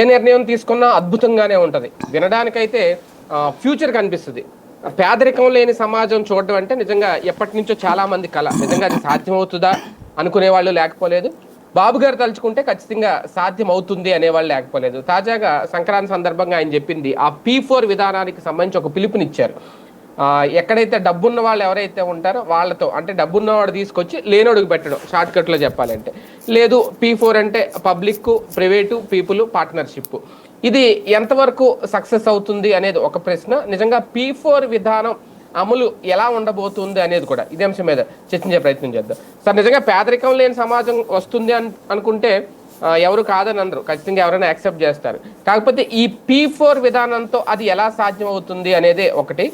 ఏ నిర్ణయం తీసుకున్నా అద్భుతంగానే ఉంటది. వినడానికైతే ఫ్యూచర్ కనిపిస్తుంది. పేదరికం లేని సమాజం చూడడం అంటే నిజంగా ఎప్పటి నుంచో చాలా మంది కళ నిజంగా అది సాధ్యమవుతుందా అనుకునే వాళ్ళు లేకపోలేదు. బాబు గారు తలుచుకుంటే ఖచ్చితంగా సాధ్యం అవుతుంది అనేవాళ్ళు లేకపోలేదు. తాజాగా సంక్రాంతి సందర్భంగా ఆయన చెప్పింది ఆ పీ ఫోర్ విధానానికి సంబంధించి ఒక పిలుపునిచ్చారు. ఎక్కడైతే డబ్బున్న వాళ్ళు ఎవరైతే ఉంటారో వాళ్ళతో అంటే డబ్బున్నవాడు తీసుకొచ్చి లేనోడికి పెట్టడం షార్ట్ కట్లో చెప్పాలంటే. లేదు పీ ఫోర్ అంటే పబ్లిక్ ప్రైవేటు పీపుల్ పార్ట్నర్షిప్. ఇది ఎంతవరకు సక్సెస్ అవుతుంది అనేది ఒక ప్రశ్న. నిజంగా పీ ఫోర్ విధానం అమలు ఎలా ఉండబోతుంది అనేది కూడా ఇదే అంశం మీద చర్చించే ప్రయత్నం చేద్దాం. సార్ నిజంగా పేదరికం లేని సమాజం వస్తుంది అని అనుకుంటే ఎవరు కాదని అందరు ఖచ్చితంగా ఎవరైనా యాక్సెప్ట్ చేస్తారు. కాకపోతే ఈ పీ ఫోర్ విధానంతో అది ఎలా సాధ్యం అవుతుంది అనేదే ఒకటి.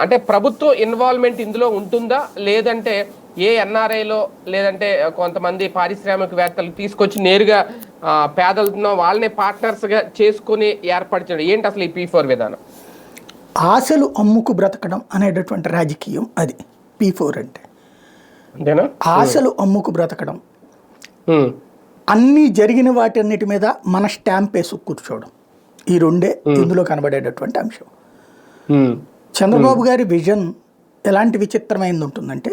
అంటే ప్రభుత్వం ఇన్వాల్వ్మెంట్ ఇందులో ఉంటుందా? లేదంటే ఏ ఎన్ఆర్ఐలో లేదంటే కొంతమంది పారిశ్రామికవేత్తలు తీసుకొచ్చి నేరుగా ఆ, పేదలను వాళ్ళని పార్ట్నర్స్గా చేసుకుని ఏర్పరచడం ఏంటి అసలు ఈ పీ ఫోర్ విధానం? ఆశలు అమ్ముకు బ్రతకడం అనేటటువంటి రాజకీయం అది. పీ ఫోర్ అంటే. అంతేనా? ఆశలు అమ్ముకు బ్రతకడం. ఉమ్, అన్నీ జరిగిన వాటన్నిటి మీద మన స్టాంప్ వేసి కూర్చోవడం. ఈ రెండే ఇందులో కనబడేటటువంటి అంశం. చంద్రబాబు గారి విజన్ ఎలాంటి విచిత్రమైంది ఉంటుందంటే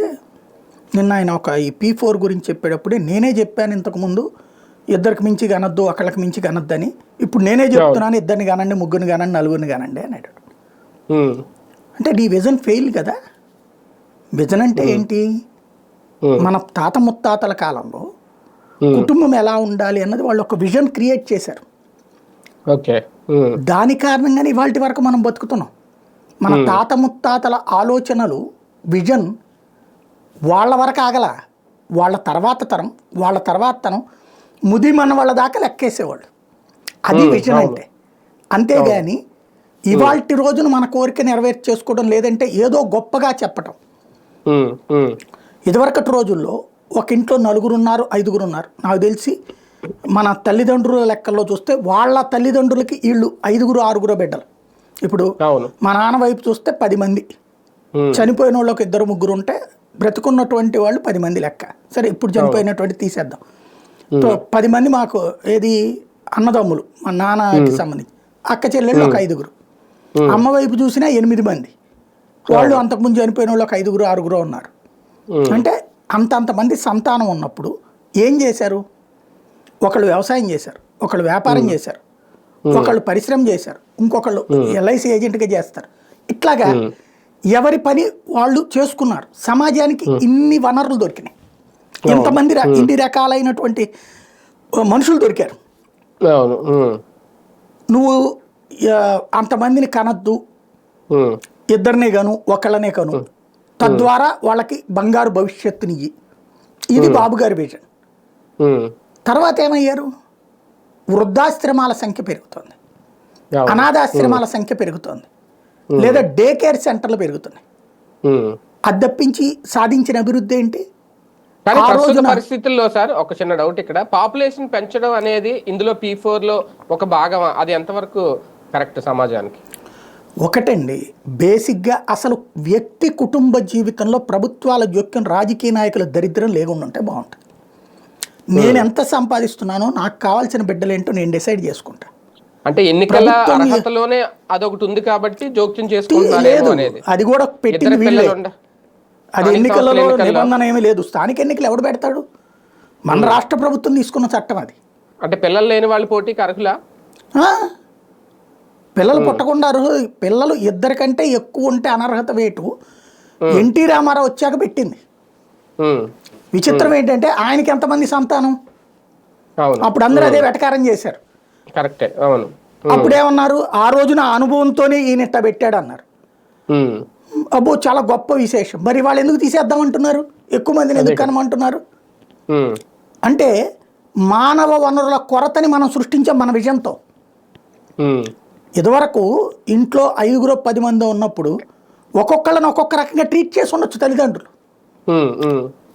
నిన్న ఆయన ఒక ఈ పీ ఫోర్ గురించి చెప్పేటప్పుడే నేనే చెప్పాను ఇంతకుముందు ఇద్దరికి మించి కనొద్దు ఒకళ్ళకి మించి కనొద్దని. ఇప్పుడు నేనే చెప్తున్నాను ఇద్దరిని కానండి ముగ్గురిని కానండి నలుగురిని కానండి అన్నాడు. ఉమ్, అంటే నీ విజన్ ఫెయిల్ కదా? విజన్ అంటే ఏంటి? మన తాత ముత్తాతల కాలంలో కుటుంబం ఎలా ఉండాలి అన్నది వాళ్ళు ఒక విజన్ క్రియేట్ చేశారు. ఓకే. దాని కారణంగానే ఇవాళ వరకు మనం బతుకుతున్నాం. మన తాత ముత్తాతల ఆలోచనలు విజన్ వాళ్ళ వరకు ఆగల. వాళ్ళ తర్వాత తరం వాళ్ళ తర్వాత తరం ముది మన వాళ్ళ దాకా లెక్కేసేవాళ్ళు. అది విజన్ అంటే. అంతేగాని ఇవాల్టి రోజున మన కోరిక నెరవేర్చేసుకోవడం లేదంటే ఏదో గొప్పగా చెప్పటం. ఇదివరకటి రోజుల్లో ఒక ఇంట్లో నలుగురు ఉన్నారు ఐదుగురు ఉన్నారు నాకు తెలిసి మన తల్లిదండ్రుల లెక్కల్లో చూస్తే వాళ్ళ తల్లిదండ్రులకి వీళ్ళు ఐదుగురు ఆరుగురు బిడ్డలు. ఇప్పుడు మా నాన్న వైపు చూస్తే పది మంది. చనిపోయిన వాళ్ళకి ఇద్దరు ముగ్గురు ఉంటే బ్రతుకున్నటువంటి వాళ్ళు పది మంది లెక్క. సరే ఇప్పుడు చనిపోయినటువంటి తీసేద్దాం. పది మంది మాకు ఏది? అన్నదమ్ములు మా నాన్నకి సంబంధించి. అక్క చెల్లెళ్ళు ఒక ఐదుగురు. అమ్మ వైపు చూసినా ఎనిమిది మంది. వాళ్ళు అంతకుముందు చనిపోయిన వాళ్ళు ఒక ఐదుగురు ఆరుగురు ఉన్నారు. అంటే అంత అంతమంది సంతానం ఉన్నప్పుడు ఏం చేశారు? ఒకళ్ళు వ్యవసాయం చేశారు ఒకళ్ళు వ్యాపారం చేశారు. ఒకళ్ళు పరిశ్రమ చేశారు ఇంకొకళ్ళు ఎల్ఐసి ఏజెంట్గా చేస్తారు. ఇట్లాగా ఎవరి పని వాళ్ళు చేసుకున్నారు. సమాజానికి ఇన్ని వనరులు దొరికినాయి. ఇంతమంది ర- ఇన్ని రకాలైనటువంటి మనుషులు దొరికారు. నువ్వు అంతమందిని కనద్దు. ఇద్దరినే కను ఒకళ్ళనే కను. తద్వారా వాళ్ళకి బంగారు భవిష్యత్తునియ్యి. ఇది బాబు గారి విజన్ తర్వాత ఏమయ్యారు? వృద్ధాశ్రమాల సంఖ్య పెరుగుతుంది. అనాథాశ్రమాల సంఖ్య పెరుగుతుంది. లేదా డే కేర్ సెంటర్లు పెరుగుతున్నాయి. ఉమ్. అది తప్పించి సాధించిన అభివృద్ధి ఏంటి? కానీ ప్రస్తుత పరిస్థితుల్లో సార్ ఒక చిన్న డౌట్ ఇక్కడ. పాపులేషన్ పెంచడం అనేది ఇందులో పీ ఫోర్లో ఒక భాగం అది ఎంతవరకు కరెక్ట్ సమాజానికి? ఒకటండి బేసిక్గా అసలు వ్యక్తి కుటుంబ జీవితంలో ప్రభుత్వాల జోక్యం రాజకీయ నాయకుల దరిద్రం లేకుండా ఉంటే బాగుంటుంది. నేను ఎంత సంపాదిస్తున్నానో నాకు కావాల్సిన బిడ్డలేంటో నేను డిసైడ్ చేసుకుంటా. అంటే ఎన్నికల అర్హతలోనే అదొకటి ఉంది కాబట్టి జోక్యం లేదు చేసుకుంటున్నారేమో అనేది. అది కూడా పెట్టింది ఇద్దరు వీళ్ళే. అది ఎన్నికలలో నిబంధన ఏమీ లేదు. స్థానిక ఎన్నికలు ఎవడు పెడతాడు? మన రాష్ట్ర ప్రభుత్వం తీసుకున్న చట్టం అది. అంటే పిల్లలు లేని వాళ్ళు పోటీకి అర్హులా? పిల్లలు పుట్టకుండా అర్హు పిల్లలు ఇద్దరికంటే ఎక్కువ ఉంటే అనర్హత వేటు ఎన్టీ రామారావు వచ్చాక పెట్టింది. విచిత్రం ఏంటంటే ఆయనకి ఎంతమంది సంతానం? అప్పుడు అందరూ అదే వెటకారం చేశారు. కరెక్టే అవును. అప్పుడు ఏమన్నారు ఆ రోజున ఆ అనుభవంతోనే ఈయన ఇట్ట పెట్టాడు అన్నారు అబ్బో చాలా గొప్ప విశేషం. మరి వాళ్ళు ఎందుకు తీసేద్దామంటున్నారు ఎక్కువ మందిని ఎందుకు కనమంటున్నారు? అంటే మానవ వనరుల కొరతని మనం సృష్టించాం మన విజయంతో ఇదివరకు ఇంట్లో ఐదుగురు పది మంది ఉన్నప్పుడు ఒక్కొక్కళ్ళని ఒక్కొక్క రకంగా ట్రీట్ చేసి ఉండొచ్చు తల్లిదండ్రులు.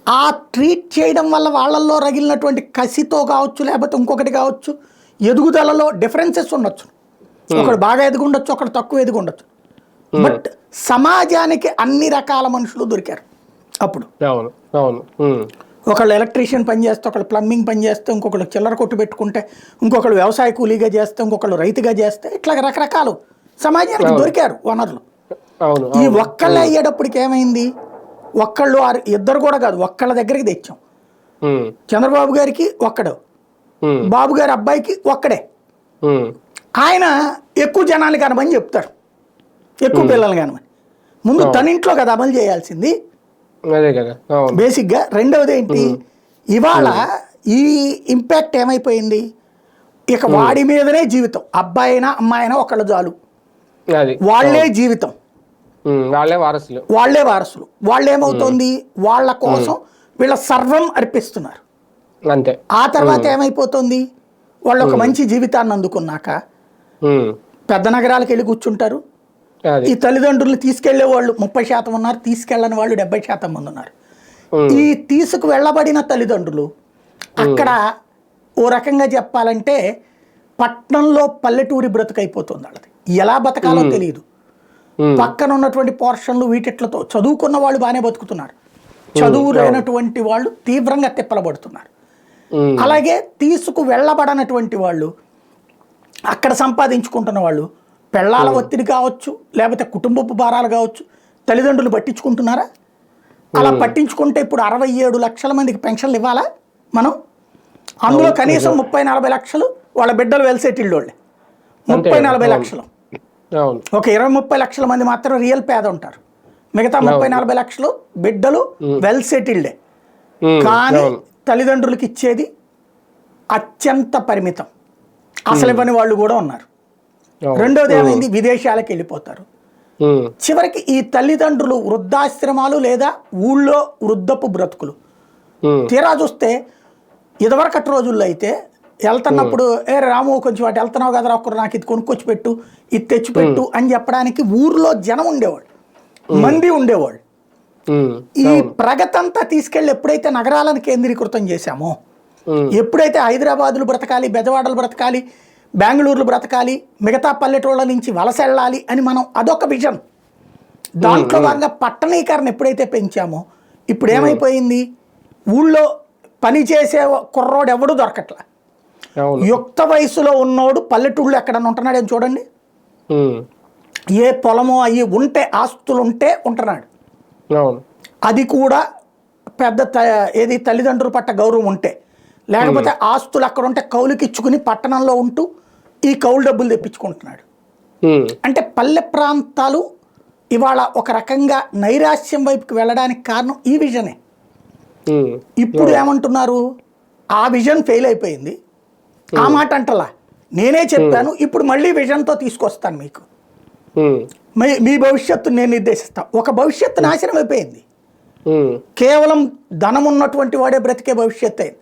ఆ ట్రీట్ చేయడం వల్ల వాళ్ళల్లో రగిలినటువంటి కసితో కావచ్చు లేకపోతే ఇంకొకటి కావచ్చు ఎదుగుదలలో డిఫరెన్సెస్ ఉండొచ్చు. ఒకడు బాగా ఎదిగి ఉండొచ్చు ఒకడు తక్కువ ఎదిగి ఉండొచ్చు బట్ సమాజానికి అన్ని రకాల మనుషులు దొరికారు అప్పుడు. అవును అవును. ఉమ్, ఒకళ్ళు ఎలక్ట్రీషియన్ పని చేస్తే ఒకళ్ళు ప్లంబింగ్ పని చేస్తే ఇంకొకళ్ళు చిల్లర కొట్టు పెట్టుకుంటే ఇంకొకళ్ళు వ్యవసాయ కూలీగా చేస్తే ఇంకొకళ్ళు రైతుగా చేస్తే ఇట్లా రకరకాలు. సమాజానికి దొరికారు వనరులు. ఈ ఒక్కళ్ళే అయ్యేటప్పటికి ఏమైంది? ఒక్కళ్ళు ఇద్దరు కూడా కాదు ఒక్కళ్ళ దగ్గరికి తెచ్చాం. చంద్రబాబు గారికి ఒక్కడు. బాబు గారి అబ్బాయికి ఒక్కడే. ఆయన ఎక్కువ జనాలు కనమని చెప్తారు ఎక్కువ పిల్లలు కనమని ముందు తన ఇంట్లో కదా అమలు చేయాల్సింది. బేసిక్గా రెండవది ఏంటి? ఇవాళ ఈ ఇంపాక్ట్ ఏమైపోయింది? ఇక వాడి మీదనే జీవితం. అబ్బాయి అయినా అమ్మాయి అయినా ఒకళ్ళు చాలు వాళ్ళే జీవితం. వాళ్ళే వారసులు. వాళ్ళే వారసులు. వాళ్ళు ఏమవుతుంది వాళ్ళ కోసం వీళ్ళ సర్వం అర్పిస్తున్నారు. అంతే. ఆ తర్వాత ఏమైపోతుంది? వాళ్ళు ఒక మంచి జీవితాన్ని అందుకున్నాక పెద్ద నగరాలకు వెళ్ళి కూర్చుంటారు. ఈ తల్లిదండ్రులు తీసుకెళ్ళే వాళ్ళు ముప్పై శాతం ఉన్నారు తీసుకెళ్ళని వాళ్ళు డెబ్బై శాతం మంది ఉన్నారు. ఈ తీసుకు వెళ్ళబడిన తల్లిదండ్రులు అక్కడ ఓ రకంగా చెప్పాలంటే పట్నంలో పల్లెటూరి బ్రతుకైపోతుంది వాళ్ళది. ఎలా బతకాలో తెలియదు. పక్కన ఉన్నటువంటి పోర్షన్లు వీటిట్లతో చదువుకున్న వాళ్ళు బాగానే బతుకుతున్నారు. చదువు లేనటువంటి వాళ్ళు తీవ్రంగా తిప్పలబడుతున్నారు. అలాగే తీసుకు వెళ్ళబడనటువంటి వాళ్ళు అక్కడ సంపాదించుకుంటున్న వాళ్ళు పెళ్ళాల ఒత్తిడి కావచ్చు లేకపోతే కుటుంబపు భారాలు కావచ్చు తల్లిదండ్రులు పట్టించుకుంటున్నారా? అలా పట్టించుకుంటే ఇప్పుడు అరవై ఏడు లక్షల మందికి పెన్షన్లు ఇవ్వాలా మనం? అందులో కనీసం ముప్పై నలభై లక్షలు వాళ్ళ బిడ్డలు వెల్ సెటిల్డ్ వాళ్ళే ముప్పై నలభై లక్షలు. ఒక ఇరవై ముప్పై లక్షల మంది మాత్రం రియల్ పేద ఉంటారు మిగతా ముప్పై నలభై లక్షలు బిడ్డలు వెల్ సెటిల్డే కానీ తల్లిదండ్రులకి ఇచ్చేది అత్యంత పరిమితం. అసలు ఇవ్వని వాళ్ళు కూడా ఉన్నారు. రెండోది ఏమైంది? విదేశాలకు వెళ్ళిపోతారు. చివరికి ఈ తల్లిదండ్రులు వృద్ధాశ్రమాలు లేదా ఊళ్ళో వృద్ధపు బ్రతుకులు. తీరా చూస్తే ఇదివరకటి రోజుల్లో అయితే వెళ్తున్నప్పుడు ఏ రాము కొంచెం అటు వెళ్తున్నావు కదరా ఒక్కరు నాకు ఇది కొనుక్కొచ్చి పెట్టు ఇది తెచ్చిపెట్టు అని చెప్పడానికి ఊర్లో జనం ఉండేవాళ్ళు. మంది ఉండేవాళ్ళు. ఈ ప్రగతి అంతా తీసుకెళ్ళి ఎప్పుడైతే నగరాలను కేంద్రీకృతం చేశామో ఎప్పుడైతే హైదరాబాదులు బ్రతకాలి బెజవాడలు బ్రతకాలి బెంగళూరులు బ్రతకాలి మిగతా పల్లెటూళ్ళ నుంచి వలస వెళ్ళాలి అని మనం అదొక విజన్. దాంట్లో భాగంగా పట్టణీకరణ ఎప్పుడైతే పెంచామో ఇప్పుడు ఏమైపోయింది? ఊళ్ళో పని చేసే కుర్రోడు ఎవడు దొరకట్లా. యుక్త వయసులో ఉన్నోడు పల్లెటూళ్ళు ఎక్కడన్నా ఉంటున్నాడని చూడండి? ఏ పొలమో అయ్యి ఉంటే ఆస్తులు ఉంటే ఉంటున్నాడు అది కూడా పెద్ద ఏది తల్లిదండ్రుల పట్ల గౌరవం ఉంటే. లేకపోతే ఆస్తులు అక్కడ ఉంటే కౌలుకి ఇచ్చుకుని పట్టణంలో ఉంటూ ఈ కౌలు డబ్బులు తెప్పించుకుంటున్నాడు. అంటే పల్లె ప్రాంతాలు ఇవాళ ఒక రకంగా నైరాశ్యం వైపుకి వెళ్ళడానికి కారణం ఈ విజనే. ఇప్పుడు ఏమంటున్నారు? ఆ విజన్ ఫెయిల్ అయిపోయింది. ఆ మాట అంటలా. నేనే చెప్పాను ఇప్పుడు మళ్ళీ విజన్తో తీసుకొస్తాను మీకు. మీ మీ భవిష్యత్తు నేను నిర్దేశిస్తాను ఒక భవిష్యత్తు నాశనం అయిపోయింది. కేవలం ధనం ఉన్నటువంటి వాడే బ్రతికే భవిష్యత్ అయింది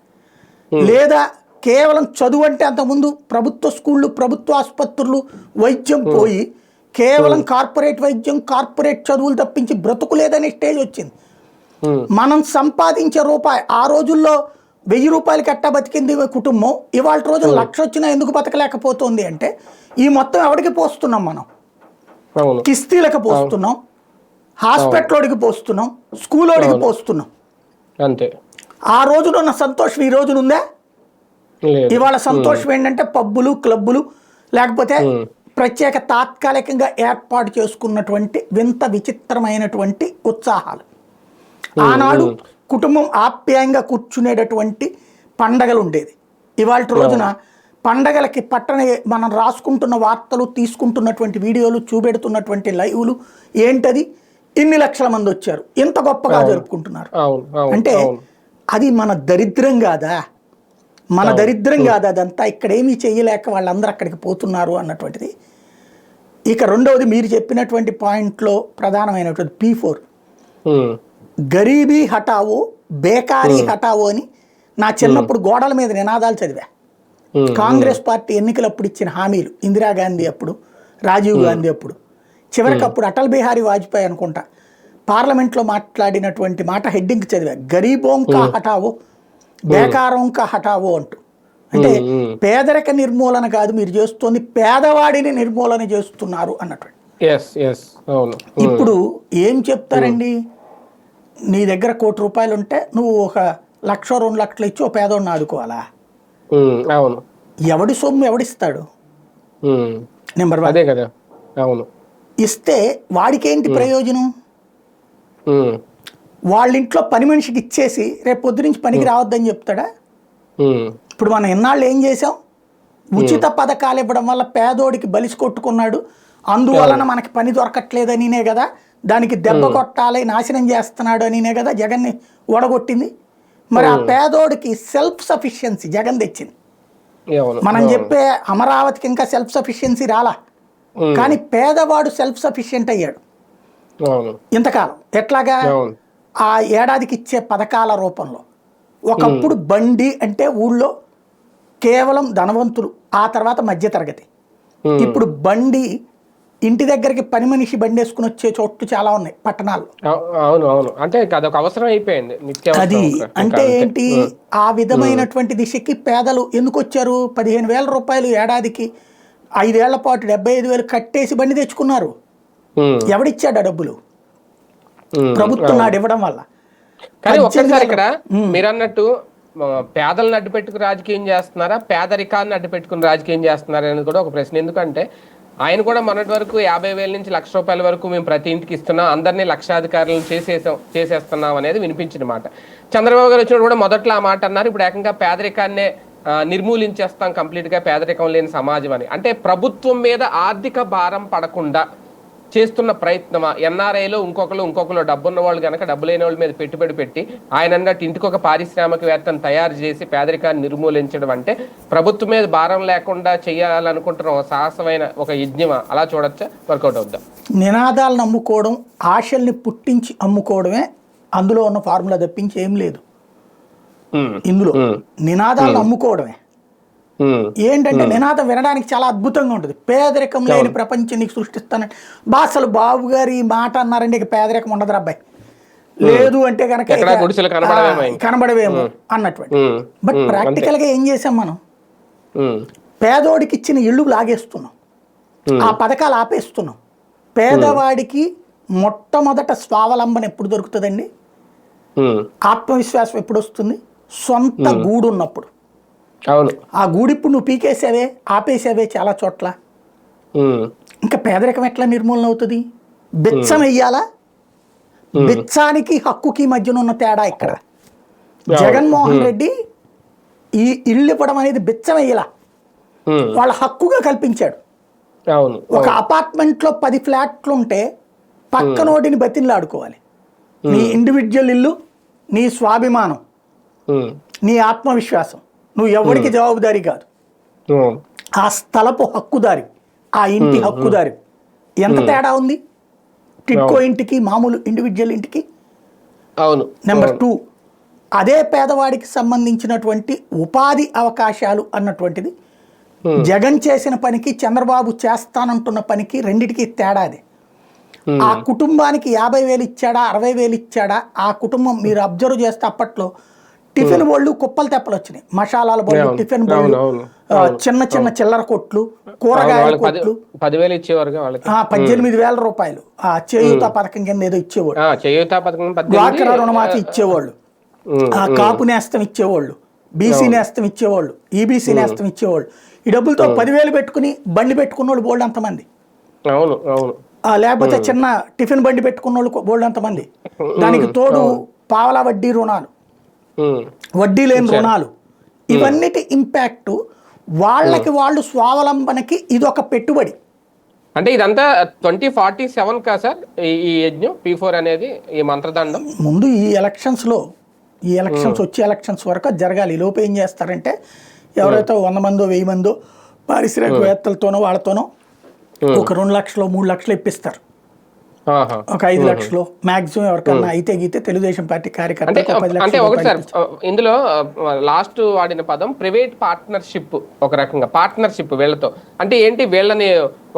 లేదా కేవలం చదువు అంటే అంతకుముందు ప్రభుత్వ స్కూళ్ళు ప్రభుత్వ ఆసుపత్రులు వైద్యం పోయి కేవలం కార్పొరేట్ వైద్యం కార్పొరేట్ చదువులు తప్పించి బ్రతుకు లేదనే స్టేజ్ వచ్చింది. మనం సంపాదించే రూపాయి ఆ రోజుల్లో వెయ్యి రూపాయలు కట్టా బతికింది కుటుంబం? ఇవాళ రోజు లక్ష వచ్చినా ఎందుకు బతకలేకపోతుంది అంటే ఈ మొత్తం ఎవరికి పోస్తున్నాం మనం? కిస్తీలకు పోస్తున్నాం. హాస్పిటల్లోడికి పోస్తున్నాం. స్కూలోడికి పోస్తున్నాం. అంతే. ఆ రోజున ఉన్న సంతోషం ఈ రోజున ఉందా? లేదు. ఇవాళ సంతోషం ఏంటంటే పబ్బులు క్లబ్బులు లేకపోతే ప్రత్యేక తాత్కాలికంగా ఏర్పాటు చేసుకున్నటువంటి వింత విచిత్రమైనటువంటి ఉత్సాహాలు. ఆనాడు కుటుంబం ఆప్యాయంగా కూర్చునేటటువంటి పండగలు ఉండేది ఇవాళ రోజున పండగలకి పట్టణ మనం రాసుకుంటున్న వార్తలు తీసుకుంటున్నటువంటి వీడియోలు చూపెడుతున్నటువంటి లైవ్లు ఏంటది? ఇన్ని లక్షల మంది వచ్చారు. ఇంత గొప్పగా జరుపుకుంటున్నారు. అంటే అది మన దరిద్రం కాదా? మన దరిద్రం కాదా? అదంతా ఇక్కడ ఏమీ చేయలేక వాళ్ళందరూ అక్కడికి పోతున్నారు అన్నటువంటిది. ఇక రెండవది మీరు చెప్పినటువంటి పాయింట్లో ప్రధానమైనటువంటి పీ ఫోర్ గరీబీ హటావో బేకారీ హటావో అని నా చిన్నప్పుడు గోడల మీద నినాదాలు చదివా. కాంగ్రెస్ పార్టీ ఎన్నికలప్పుడు ఇచ్చిన హామీలు ఇందిరాగాంధీ అప్పుడు రాజీవ్ గాంధీ అప్పుడు. చివరికి అప్పుడు అటల్ బిహారీ వాజ్పేయి అనుకుంటా. పార్లమెంట్లో మాట్లాడినటువంటి మాట హెడ్డింగ్ చదివా. గరీబోం కా హటావో బేకారం కా హటావో అంటూ. అంటే. పేదరిక నిర్మూలన కాదు మీరు చేస్తోంది పేదవాడిని నిర్మూలన చేస్తున్నారు అవును. ఇప్పుడు ఏం చెప్తారండి? నీ దగ్గర కోటి రూపాయలు ఉంటే నువ్వు ఒక లక్ష రెండు లక్షలు ఇచ్చి ఓ పేదోడిని ఆదుకోవాలా? అవును. ఎవడి సొమ్ము ఎవడిస్తాడు? నెంబర్ వన్ అదే కదా. అవును. ఇస్తే వాడికి ఏంటి ప్రయోజనం? వాళ్ళ ఇంట్లో పని మనిషికి ఇచ్చేసి రేపు పొద్దు నుంచి పనికి రావద్దని చెప్తాడా? ఇప్పుడు మనం ఎన్నాళ్ళు ఏం చేసాం ఉచిత పథకాలు ఇవ్వడం వల్ల పేదోడికి బలిసి కొట్టుకున్నాడు. అందువలన మనకి పని దొరకట్లేదనినే కదా దానికి దెబ్బ కొట్టాలి నాశనం చేస్తున్నాడు అనినే కదా జగన్ని ఓడగొట్టింది. మరి ఆ పేదోడికి సెల్ఫ్ సఫిషియన్సీ జగన్ తెచ్చింది. మనం చెప్పే అమరావతికి ఇంకా సెల్ఫ్ సఫిషియన్సీ రాలా కానీ పేదవాడు సెల్ఫ్ సఫిషియెంట్ అయ్యాడు ఇంతకాలం ఎట్లాగా? ఆ ఏడాదికి ఇచ్చే పథకాల రూపంలో. ఒకప్పుడు బండి అంటే ఊళ్ళో కేవలం ధనవంతులు ఆ తర్వాత మధ్యతరగతి. ఇప్పుడు బండి ఇంటి దగ్గరికి పని మనిషి బండి వేసుకుని వచ్చే చోట్లు చాలా ఉన్నాయి పట్టణాల్లో. అవు- అవును అవును. అంటే అదొక అవసరం అయిపోయింది అది అంటే. ఏంటి? ఆ విధమైనటువంటి దిశకి పేదలు ఎందుకు వచ్చారు? పదిహేను వేల రూపాయలు ఏడాదికి ఐదేళ్ళ పాటు డెబ్బై ఐదు వేలు కట్టేసి బండి తెచ్చుకున్నారు. ఎవడిచ్చాడు ఆ డబ్బులు? ప్రభుత్వం నాడు ఇవ్వడం వల్ల. కానీ ఒక్కసారి ఇక్కడ మీరు అన్నట్టు పేదలను అడ్డు పెట్టుకుని రాజకీయం చేస్తున్నారా? పేదరికాన్ని అడ్డు పెట్టుకుని రాజకీయం చేస్తున్నారా అనేది కూడా ఒక ప్రశ్న. ఎందుకంటే ఆయన కూడా మొన్నటి వరకు యాభై వేల నుంచి లక్ష రూపాయల వరకు మేము ప్రతి ఇంటికి ఇస్తున్నాం. అందరినీ లక్షాధికారులను చేసేసాం చేసేస్తున్నాం అనేది వినిపించిన మాట. చంద్రబాబు గారు వచ్చినప్పుడు కూడా మొదట్లో ఆ మాట అన్నారు. ఇప్పుడు ఏకంగా పేదరికాన్నే నిర్మూలించేస్తాం కంప్లీట్గా పేదరికం లేని సమాజం అని. అంటే ప్రభుత్వం మీద ఆర్థిక భారం పడకుండా చేస్తున్న ప్రయత్నమా? ఎన్ఆర్ఐలో ఇంకొకరు ఇంకొకరు డబ్బున్న వాళ్ళు కనుక డబ్బు లేని వాళ్ళ మీద పెట్టుబడి పెట్టి ఆయన అన్నట్టు ఇంటికి ఒక పారిశ్రామికవేత్తను తయారు చేసి పేదరికాన్ని నిర్మూలించడం అంటే ప్రభుత్వం మీద భారం లేకుండా చేయాలనుకుంటున్న ఒక సాహసమైన ఒక యజ్ఞమా? అలా చూడొచ్చా? వర్కౌట్ అవుద్దాం? నినాదాలను అమ్ముకోవడం ఆశల్ని పుట్టించి అమ్ముకోవడమే అందులో ఉన్న ఫార్ములా తప్పించి ఏం లేదు. ఇందులో నినాదాలను అమ్ముకోవడమే ఏంటంటే నినాదం వినడానికి చాలా అద్భుతంగా ఉంటుంది. పేదరికం లేని ప్రపంచం నీకు సృష్టిస్తానని. బా అసలు బాబు గారు ఈ మాట అన్నారంటే ఇక పేదరికం ఉండదు అబ్బాయి లేదు అంటే కనుక కనబడవేమో అన్నటువంటి. బట్ ప్రాక్టికల్గా ఏం చేసాం మనం? పేదోడికి ఇచ్చిన ఇల్లు లాగేస్తున్నాం. ఆ పథకాలు ఆపేస్తున్నాం. పేదవాడికి మొట్టమొదట స్వావలంబన ఎప్పుడు దొరుకుతుందండి? ఆత్మవిశ్వాసం ఎప్పుడు వస్తుంది? సొంత గూడు ఉన్నప్పుడు అవును. ఆ గూడు ఇప్పుడు నువ్వు పీకేసావే ఆపేసావే చాలా చోట్ల. ఇంకా పేదరికం ఎట్లా నిర్మూలన అవుతుంది? బిచ్చం వెయ్యాలా? బిచ్చానికి హక్కుకి మధ్యన ఉన్న తేడా ఇక్కడ. జగన్మోహన్ రెడ్డి ఈ ఇల్లు ఇవ్వడం అనేది బిచ్చం వెయ్యలా? వాళ్ళ హక్కుగా కల్పించాడు. అవును. ఒక అపార్ట్మెంట్లో పది ఫ్లాట్లు ఉంటే పక్కనోడిని బతిన్లాడుకోవాలి నీ ఇండివిజువల్ ఇల్లు నీ స్వాభిమానం నీ ఆత్మవిశ్వాసం. నువ్వు ఎవరికి జవాబుదారీ కాదు. ఆ స్థలపు హక్కుదారి ఆ ఇంటి హక్కుదారి. ఎంత తేడా ఉంది? టిడ్కో ఇంటికి మామూలు ఇండివిజువల్ ఇంటికి? అవును. నెంబర్ టూ అదే పేదవాడికి సంబంధించినటువంటి ఉపాధి అవకాశాలు అన్నటువంటిది. జగన్ చేసిన పనికి చంద్రబాబు చేస్తానంటున్న పనికి రెండిటికి తేడా అదే. ఆ కుటుంబానికి యాభై వేలు ఇచ్చాడా అరవై వేలు ఇచ్చాడా? ఆ కుటుంబం మీరు అబ్జర్వ్ చేస్తే అప్పట్లో టిఫిన్ బోళ్ళు కుప్పలు తెప్పలు వచ్చినాయి. మసాలాల బోళ్ళు టిఫిన్ బోళ్ళు చిన్న చిన్న చిల్లర కొట్లు కూరగాయల కొట్లు. పదివేలు ఆ, పద్దెనిమిది వేల రూపాయలు. ఆ చేయూత పథకం కింద ఏదో ఇచ్చేవాళ్ళు. డ్వాక్రా రుణమాఫీ ఇచ్చేవాళ్ళు. ఆ కాపు నేస్తం ఇచ్చేవాళ్ళు. బీసీ నేస్తం ఇచ్చేవాళ్ళు. ఈబీసీ నేస్తం ఇచ్చేవాళ్ళు. ఈ డబ్బులతో పదివేలు పెట్టుకుని బండి పెట్టుకున్న వాళ్ళు బోల్డ్ అంతమంది. అవును అవును. ఆ, లేకపోతే చిన్న టిఫిన్ బండి పెట్టుకున్న వాళ్ళు బోల్డ్ అంతమంది. దానికి తోడు పావలా వడ్డీ రుణాలు. వడ్డీ లేని రుణాలు. ఇవన్నిటి ఇంపాక్ట్ వాళ్ళకి వాళ్ళు స్వావలంబనకి ఇది ఒక పెట్టుబడి. అంటే ఇదంతా ట్వంటీ ఫార్టీ సెవెన్ కా సార్? ఈ యజ్ఞం పీ ఫోర్ అనేది ఈ మంత్రదండం? ముందు ఈ ఎలక్షన్స్లో ఈ ఎలక్షన్స్ వచ్చే ఎలక్షన్స్ వరకు జరగాలి. ఈ లోపు ఏం చేస్తారంటే ఎవరైతే వంద మందో వెయ్యి మందో పారిశ్రామికవేత్తలతోనో వాళ్ళతోనో ఒక రెండు లక్షలు మూడు లక్షలు ఇప్పిస్తారు. ఒక ఐదు లక్షలు మాక్సిమం ఎవరికన్నా అయితే గీతే తెలుగుదేశం పార్టీ పది అంటే లక్షలు ఒకటి సార్ రూపాయలు ఇందులో లాస్ట్ వాడిన పదం ప్రైవేట్ పార్ట్నర్షిప్ ఒక రకంగా పార్ట్నర్షిప్ వీళ్ళతో. అంటే ఏంటి వీళ్ళని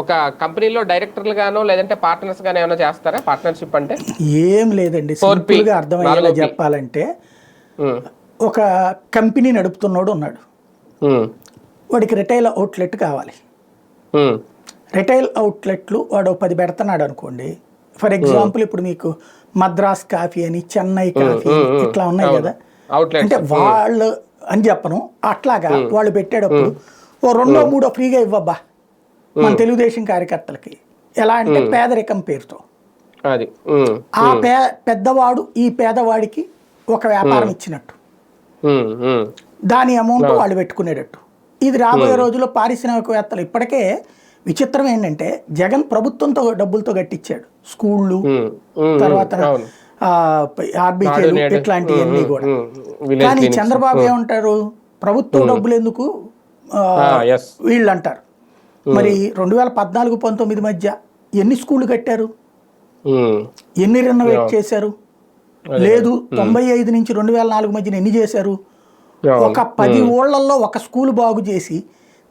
ఒక కంపెనీలో డైరెక్టర్లు గానో లేదంటే పార్ట్నర్స్ గానో ఏమైనా చేస్తారా? పార్ట్నర్షిప్ అంటే? ఏం లేదండి. 4P, సింపుల్గా అర్థమయ్యేలా. చెప్పాలంటే ఒక కంపెనీ నడుపుతున్నాడు ఉన్నాడు. వాడికి రిటైల్ అవుట్లెట్ కావాలి. రిటైల్ అవుట్లెట్లు వాడు పది పెడుతున్నాడు అనుకోండి ఫర్ ఎగ్జాంపుల్ ఇప్పుడు మీకు మద్రాస్ కాఫీ అని చెన్నై కాఫీ ఇట్లా ఉన్నాయి కదా. అంటే వాళ్ళు అని చెప్పను అట్లాగా వాళ్ళు పెట్టేటప్పుడు ఓ రెండో మూడో ఫ్రీగా ఇవ్వబ్బా మన తెలుగుదేశం కార్యకర్తలకి. ఎలా అంటే పేదరికం పేరుతో. ఆ పే పెద్దవాడు ఈ పేదవాడికి ఒక వ్యాపారం ఇచ్చినట్టు. దాని అమౌంట్ వాళ్ళు పెట్టుకునేటట్టు. ఇది రాబోయే రోజుల్లో పారిశ్రామికవేత్తలు ఇప్పటికే విచిత్రం ఏంటంటే జగన్ ప్రభుత్వంతో డబ్బులతో కట్టించాడు. స్కూళ్ళు తర్వాత ఆర్బీకేలు. ఇట్లాంటివన్నీ కూడా. కానీ. చంద్రబాబు ఏమంటారు? ప్రభుత్వం డబ్బులు ఎందుకు. వీళ్ళు అంటారు మరి రెండు వేల పద్నాలుగు పంతొమ్మిది మధ్య ఎన్ని స్కూళ్ళు కట్టారు? ఎన్ని రెనోవేట్ చేశారు? లేదు తొంభై ఐదు నుంచి రెండు వేల నాలుగు మధ్యన ఎన్ని చేశారు. ఒక పది ఊళ్ళల్లో ఒక స్కూల్ బాగు చేసి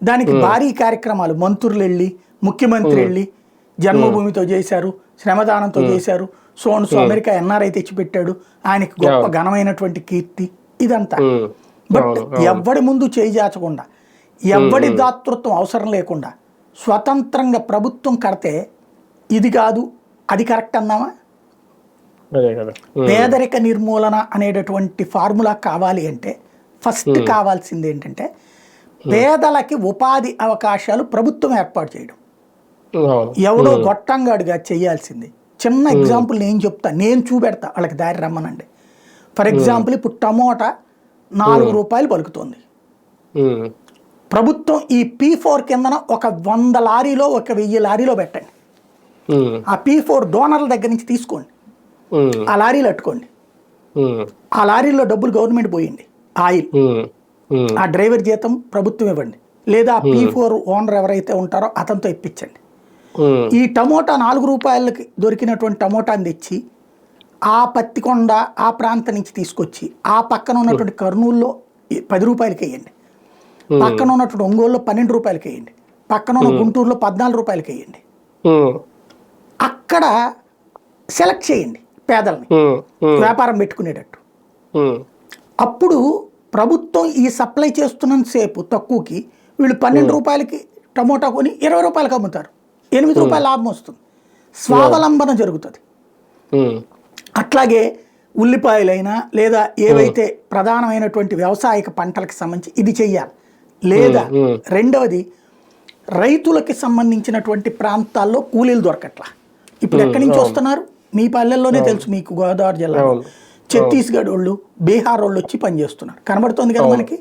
దానికి భారీ కార్యక్రమాలు. మంత్రులు వెళ్ళి ముఖ్యమంత్రి వెళ్ళి జన్మభూమితో చేశారు శ్రమదానంతో చేశారు. సోన్ సో అమెరికా ఎన్ఆర్ఐ తెచ్చిపెట్టాడు. ఆయనకి గొప్ప ఘనమైనటువంటి కీర్తి ఇదంతా. బట్ ఎవ్వడి ముందు చేయి చాచకుండా ఎవ్వడి దాతృత్వం అవసరం లేకుండా స్వతంత్రంగా ప్రభుత్వం కడితే ఇది కాదు అది కరెక్ట్ అన్నామా పేదరిక నిర్మూలన అనేటటువంటి ఫార్ములా కావాలి అంటే ఫస్ట్ కావాల్సింది ఏంటంటే పేదలకి ఉపాధి అవకాశాలు ప్రభుత్వం ఏర్పాటు చేయడం. ఎవడో గొట్టంగాడుగా చేయాల్సింది. చిన్న ఎగ్జాంపుల్ నేను చెప్తా నేను చూపెడతా వాళ్ళకి దారి రమ్మనండి. ఫర్ ఎగ్జాంపుల్ ఇప్పుడు టమోటా నాలుగు రూపాయలు పలుకుతుంది. ప్రభుత్వం ఈ పీ ఫోర్ కిందన ఒక వంద లారీలో ఒక వెయ్యి లారీలో పెట్టండి. ఆ పీ ఫోర్ డోనర్ల దగ్గర నుంచి తీసుకోండి. ఆ లారీలు అట్టుకోండి. ఆ లారీలో డబ్బులు గవర్నమెంట్ పోయింది. ఆయిల్. ఆ డ్రైవర్ జీతం ప్రభుత్వం ఇవ్వండి. లేదా ఆ పీ ఫోర్ ఓనర్ ఎవరైతే ఉంటారో అతనితో ఇప్పించండి. ఉమ్, ఈ టమోటా నాలుగు రూపాయలకి దొరికినటువంటి టమోటాని తెచ్చి ఆ పత్తికొండ ఆ ప్రాంతం నుంచి తీసుకొచ్చి ఆ పక్కన ఉన్నటువంటి కర్నూలులో ఈ పది రూపాయలకి వేయండి. పక్కన ఉన్నటువంటి ఒంగోలులో పన్నెండు రూపాయలకి వేయండి. పక్కన ఉన్న గుంటూరులో పద్నాలుగు రూపాయలకి వేయండి. అక్కడ సెలెక్ట్ చేయండి పేదల్ని. వ్యాపారం పెట్టుకునేటట్టు. అప్పుడు ప్రభుత్వం ఈ సప్లై చేస్తున్నంత సేపు తక్కువకి వీళ్ళు పన్నెండు రూపాయలకి టమోటా కొని ఇరవై రూపాయలకి అమ్ముతారు. ఎనిమిది రూపాయల లాభం వస్తుంది. స్వావలంబన జరుగుతుంది. అట్లాగే ఉల్లిపాయలైనా లేదా ఏవైతే ప్రధానమైనటువంటి వ్యవసాయక పంటలకు సంబంధించి ఇది చెయ్యాలి. లేదా. రెండవది రైతులకి సంబంధించినటువంటి ప్రాంతాల్లో కూలీలు దొరకట్లా. ఇప్పుడు ఎక్కడి నుంచి వస్తున్నారు? మీ పల్లెల్లోనే తెలుసు మీకు గోదావరి జిల్లా అవును. ఛత్తీస్గఢ్ వాళ్ళు బీహార్ వాళ్ళు వచ్చి పనిచేస్తున్నారు. కనబడుతోంది కదా మనకి?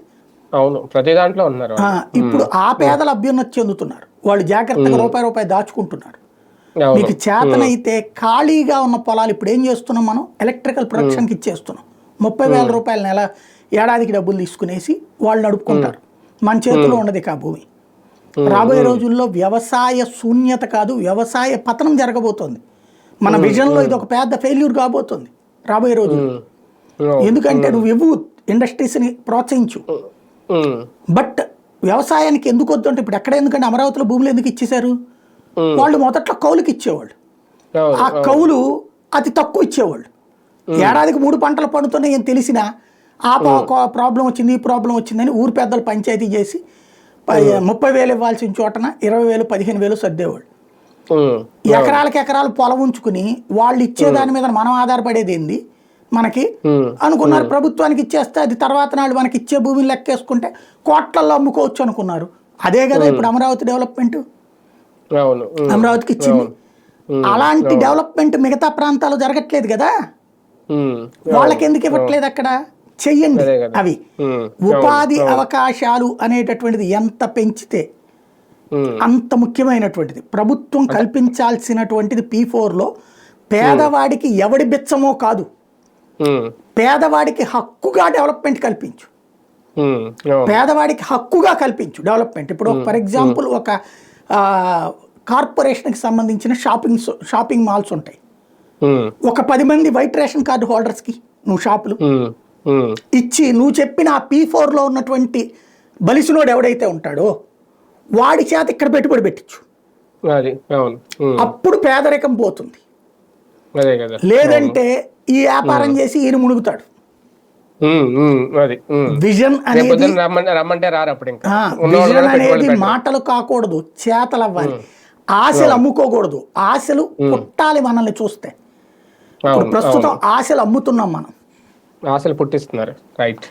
అవును. ప్రతి దాంట్లో ఉన్నారు ఇప్పుడు ఆ పేదలు అభ్యున్నతి చెందుతున్నారు. వాళ్ళు జాగ్రత్తగా రూపాయి రూపాయి దాచుకుంటున్నారు. మీకు చేతనైతే ఖాళీగా ఉన్న పొలాలు ఇప్పుడు ఏం చేస్తున్నాం మనం? ఎలక్ట్రికల్ ప్రొడక్షన్కి ఇచ్చేస్తున్నాం. ముప్పై వేల రూపాయల నెల ఏడాదికి డబ్బులు తీసుకునేసి వాళ్ళు నడుపుకుంటారు. మన చేతిలో ఉండదు ఇక ఆ భూమి. రాబోయే రోజుల్లో వ్యవసాయ శూన్యత కాదు వ్యవసాయ పతనం జరగబోతోంది. మన విజన్లో ఇది ఒక పెద్ద ఫెయిల్యూర్ కాబోతుంది. రాబోయే అవును. ఎందుకంటే నువ్వు ఇవ్వు ఇండస్ట్రీస్ని ప్రోత్సహించు. బట్ వ్యవసాయానికి ఎందుకు వద్దు అంటే ఇప్పుడు ఎక్కడ ఎందుకంటే అమరావతిలో భూములు ఎందుకు ఇచ్చేశారు. వాళ్ళు మొదట్లో కౌలుకి ఇచ్చేవాళ్ళు. ఆ కౌలు అతి తక్కువ ఇచ్చేవాళ్ళు. ఏడాదికి మూడు పంటలు పండుతున్నాయి అని తెలిసినా ఆ ప్రాబ్లం వచ్చింది ఈ ప్రాబ్లం వచ్చిందని ఊరు పెద్దలు పంచాయతీ చేసి ముప్పై వేలు ఇవ్వాల్సిన చోటన ఇరవై వేలు పదిహేను వేలు సర్దేవాళ్ళు. ఎకరాలకు ఎకరాలు పొలం ఉంచుకుని వాళ్ళు ఇచ్చే దాని మీద మనం ఆధారపడేది ఏంది? మనకి అనుకున్నారు ప్రభుత్వానికి ఇచ్చేస్తే అది తర్వాత నాడు మనకి ఇచ్చే భూమిని లెక్కేసుకుంటే కోట్లల్లో అమ్ముకోవచ్చు అనుకున్నారు. అదే కదా ఇప్పుడు అమరావతి డెవలప్మెంట్. అమరావతికి ఇచ్చింది. అలాంటి డెవలప్మెంట్ మిగతా ప్రాంతాలు జరగట్లేదు కదా? వాళ్ళకి ఎందుకు ఇవ్వట్లేదు అక్కడ? చెయ్యండి. అవి. ఉపాధి అవకాశాలు అనేటటువంటిది ఎంత పెంచితే అంత ముఖ్యమైనటువంటిది. ప్రభుత్వం కల్పించాల్సినటువంటిది పీ ఫోర్లో పేదవాడికి ఎవడి బిచ్చమో కాదు. పేదవాడికి హక్కుగా డెవలప్మెంట్ కల్పించు. పేదవాడికి హక్కుగా కల్పించు డెవలప్మెంట్ ఇప్పుడు ఫర్ ఎగ్జాంపుల్ ఒక కార్పొరేషన్కి సంబంధించిన షాపింగ్ షాపింగ్ మాల్స్ ఉంటాయి. ఒక పది మంది వైట్ రేషన్ కార్డు హోల్డర్స్కి నువ్వు షాపులు ఇచ్చి నువ్వు చెప్పిన ఆ పీ ఫోర్లో ఉన్నటువంటి బలిసినోడు ఎవడైతే ఉంటాడో వాడి చేత ఇక్కడ పెట్టుబడి పెట్టించు అది అవును. ఉమ్, అప్పుడు పేదరికం పోతుంది. లేదంటే ఈ వ్యాపారం చేసి ఈయన మునుగుతాడు. విజన్ అనేది విజన్ అనేది. మాటలు కాకూడదు చేతలు అవ్వాలి. ఆశలు అమ్ముకోకూడదు. ఆశలు పుట్టాలి మనల్ని చూస్తే. ఇప్పుడు ప్రస్తుతం ఆశలు అమ్ముతున్నాం మనం. ఆశలు పుట్టిస్తున్నారు. Right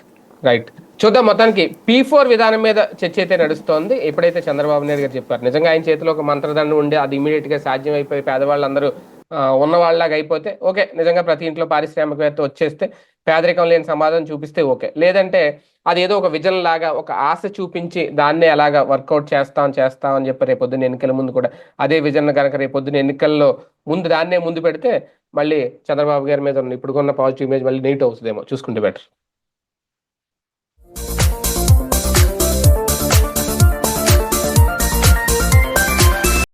right. చూద్దాం మొత్తానికి పీ ఫోర్ విధానం మీద చర్చ అయితే నడుస్తోంది. ఎప్పుడైతే చంద్రబాబు నాయుడు గారు చెప్పారు నిజంగా ఆయన చేతిలో ఒక మంత్రదండం ఉండి అది ఇమీడియట్గా సాధ్యం అయిపోయి పేదవాళ్ళందరూ ఆ, ఉన్న వాళ్ళలాగా అయిపోతే ఓకే నిజంగా ప్రతి ఇంట్లో పారిశ్రామికవేత్త వచ్చేస్తే పేదరికం లేని సమాధానం చూపిస్తే ఓకే. లేదంటే అది ఏదో ఒక విజన్ లాగా ఒక ఆశ చూపించి దాన్నే అలాగా వర్కౌట్ చేస్తాం చేస్తాం అని చెప్పి రేపొద్దున ఎన్నికల ముందు కూడా అదే విజన్ కనుక రేపొద్దున ఎన్నికల్లో ముందు దాన్నే ముందు పెడితే మళ్ళీ చంద్రబాబు గారి మీద ఉన్న ఇప్పుడున్న పాజిటివ్ ఇమేజ్ మళ్ళీ నెగిటివ్ అవుతుందేమో. చూసుకుంటే బెటర్